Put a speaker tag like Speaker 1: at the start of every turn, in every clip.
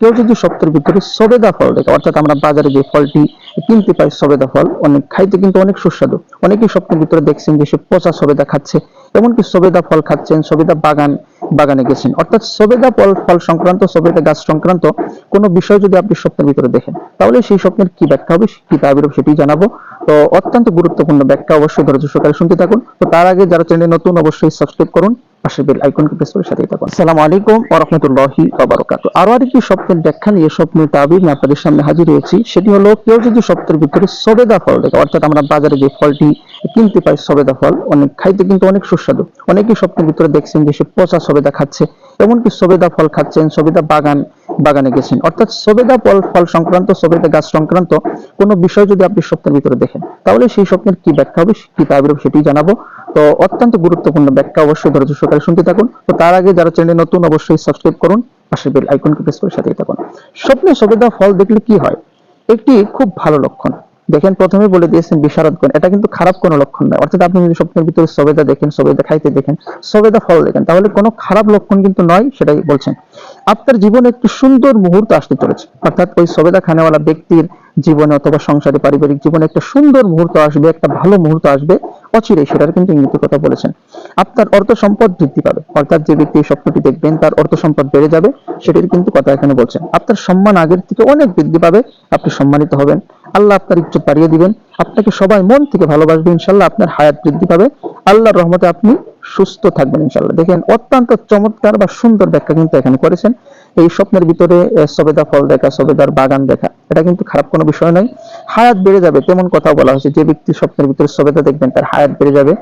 Speaker 1: কেউ যদি স্বপ্নের ভিতরে সবেদা ফল দেখে, অর্থাৎ আমরা বাজারে যে ফলটি কিনতে পাই সবেদা ফল, অনেক খাইতে কিন্তু অনেক সুস্বাদু। অনেকেই স্বপ্নের ভিতরে দেখছেন যে সে পচা সবেদা খাচ্ছে, এমনকি সবেদা ফল খাচ্ছেন, সবেদা বাগান, বাগানে গেছেন। অর্থাৎ সবেদা ফল ফল সংক্রান্ত, সবেদা গাছ সংক্রান্ত কোনো বিষয় যদি আপনি স্বপ্নের ভিতরে দেখেন, তাহলে সেই স্বপ্নের কি ব্যাখ্যা হবে? কি তাবির হবে সেটি জানাব। তো অত্যন্ত গুরুত্বপূর্ণ ব্যাখ্যা অবশ্যই ধৈর্য সহকারে শুনতে থাকুন। তো তার আগে যারা চ্যানেলে নতুন, অবশ্যই সাবস্ক্রাইব করুন। পাশে বেল আইকনকে প্রেস করে সাথে থাকুন। আসসালামু আলাইকুম ওয়া রাহমাতুল্লাহি ওয়া বারাকাতুহু আরও আরেকটি স্বপ্নের ব্যাখ্যা নিয়ে স্বপ্নের তাবির আপনাদের সামনে হাজির হয়েছি। সেটি হলো, কেউ যদি স্বপ্নের ভিতরে সবেদা ফল দেখে, অর্থাৎ আমরা বাজারে যে ফলটি কিনতে পাই সবেদা ফল, অনেক খাইতে কিন্তু অনেক সুস্বাদু। অনেকেই স্বপ্নের ভিতরে দেখছেন যে সে পচা সবেদা খাচ্ছে। এমনকি সবেদা ফল খাচ্ছেন, সবেদা বাগান, বাগানে গেছেন। অর্থাৎ সবেদা ফল ফল সংক্রান্ত, সবেদা গাছ সংক্রান্ত কোনো বিষয় যদি আপনি স্বপ্নের ভিতরে দেখেন, তাহলে সেই স্বপ্নের কি ব্যাখ্যা হবে? কি তাবির সেটি জানাব। তো অত্যন্ত গুরুত্বপূর্ণ ব্যাখ্যা অবশ্যই ধৈর্য সহকারে শুনতে থাকুন। তো তার আগে যারা চ্যানেলে নতুন, অবশ্যই সাবস্ক্রাইব করুন, পাশে বেল আইকনকে প্রেস করে সাথেই থাকুন। স্বপ্নে সবেদা ফল দেখলে কি হয়? একটি খুব ভালো লক্ষণ। দেখেন প্রথমে বলে দিয়েছেন বিশারদগণ এটা কিন্তু খারাপ কোনো লক্ষণ নয়। অর্থাৎ আপনি যদি স্বপ্নের ভিতরে সবেদা দেখেন, সবেদা খাইতে দেখেন, সবেদা ফল দেখেন, তাহলে কোনো খারাপ লক্ষণ কিন্তু নয়, সেটাই বলছেন। আপনার জীবনে একটি সুন্দর মুহূর্ত আসতে চলেছে। অর্থাৎ ওই সবেদা খানেওয়ালা ব্যক্তির জীবনে অথবা সংসারে পারিবারিক জীবনে একটা সুন্দর মুহূর্ত আসবে, একটা ভালো মুহূর্ত আসবে অচিরে সেটার কিন্তু ইঙ্গিত কথা বলেছেন। আপনার অর্থ সম্পদ বৃদ্ধি পাবে। অর্থাৎ যে ব্যক্তি এই স্বপ্নটি দেখবেন, তার অর্থ সম্পদ বেড়ে যাবে, সেটির কিন্তু কথা এখানে বলছেন। আপনার সম্মান আগের থেকে অনেক বৃদ্ধি পাবে, আপনি সম্মানিত হবেন। আল্লাহ আপনার ইজ্জত পারিয়ে দিবেন, আপনাকে সবাই মন থেকে ভালোবাসবে, ইনশাল্লাহ আপনার হায়াত বৃদ্ধি পাবে। আল্লাহর রহমতে আপনি সুস্থ থাকবেন, ইনশাল্লাহ। দেখেন, অত্যন্ত চমৎকার বা সুন্দর ব্যাখ্যা কিন্তু এখানে করেছেন। এই স্বপ্নের ভিতরে সবেদা ফল দেখা, সবেদার বাগান দেখা, এটা কিন্তু খারাপ কোনো বিষয় নয়। হায়াত বেড়ে যাবে, তেমন কথা বলা হয়েছে, যে ব্যক্তি স্বপ্নের ভিতরে সবেদা দেখবেন, তার হায়াত বেড়ে যাবে।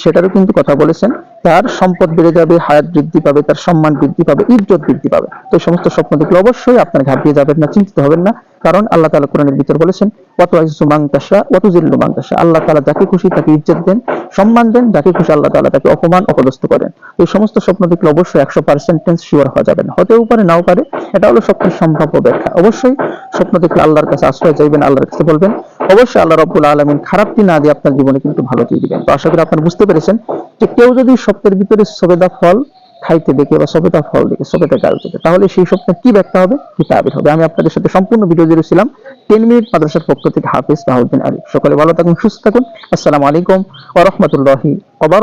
Speaker 1: সেটারও কিন্তু কথা বলেছেন, তার সম্পদ বেড়ে যাবে, হায়াত বৃদ্ধি পাবে, তার সম্মান বৃদ্ধি পাবে, ইজ্জত বৃদ্ধি পাবে। তো এই সমস্ত স্বপ্ন দেখলে অবশ্যই আপনার ঘাবড়িয়ে যাবেন না, চিন্তিত হবেন না, কারণ আল্লাহ তাআলা কোরআনের ভিতর বলেছেন ওয়াতু আইসু মাংতাসা ওয়াতু জিল্লু মাংতাসা আল্লাহ তাআলা যাকে খুশি তাকে ইজ্জত দেন, সম্মান দেন, যাকে খুশি আল্লাহ তালা তাকে অপমান, অপদস্থ করেন। এই সমস্ত স্বপ্ন দেখলে অবশ্যই একশো পার্সেন্টেন্স শিওর হওয়া যাবে না। হতেও পারে নাও পারে এটা হলো স্বপ্নের সম্ভাব্য ব্যাখ্যা। অবশ্যই স্বপ্ন দেখলে আল্লাহর কাছে আশ্রয় চাইবেন, আল্লাহর কাছে বলবেন। অবশ্যই আল্লাহ রব্বুল আলমিন খারাপটি না দিয়ে আপনার জীবনে কিন্তু ভালো দিয়ে দিবেন। তো আশা করি আপনারা বুঝতে পেরেছেন যে কেউ যদি স্বপ্নের ভিতরে সবেদা ফল খাইতে দেখে বা সবেদা ফল দেখে, সবেদা গাছ দেখে, তাহলে সেই স্বপ্নের কি ব্যাখ্যা হবে? কি তাবির হবে। আমি আপনাদের সাথে সম্পূর্ণ ভিডিও জুড়েছিলাম টেন মিনিট মাদ্রাসার পক্ষ থেকে হাফিজ বাহুদ্দিন আলী সকলে ভালো থাকুন, সুস্থ থাকুন। আসসালামু আলাইকুম ওয়া রাহমাতুল্লাহি ওয়া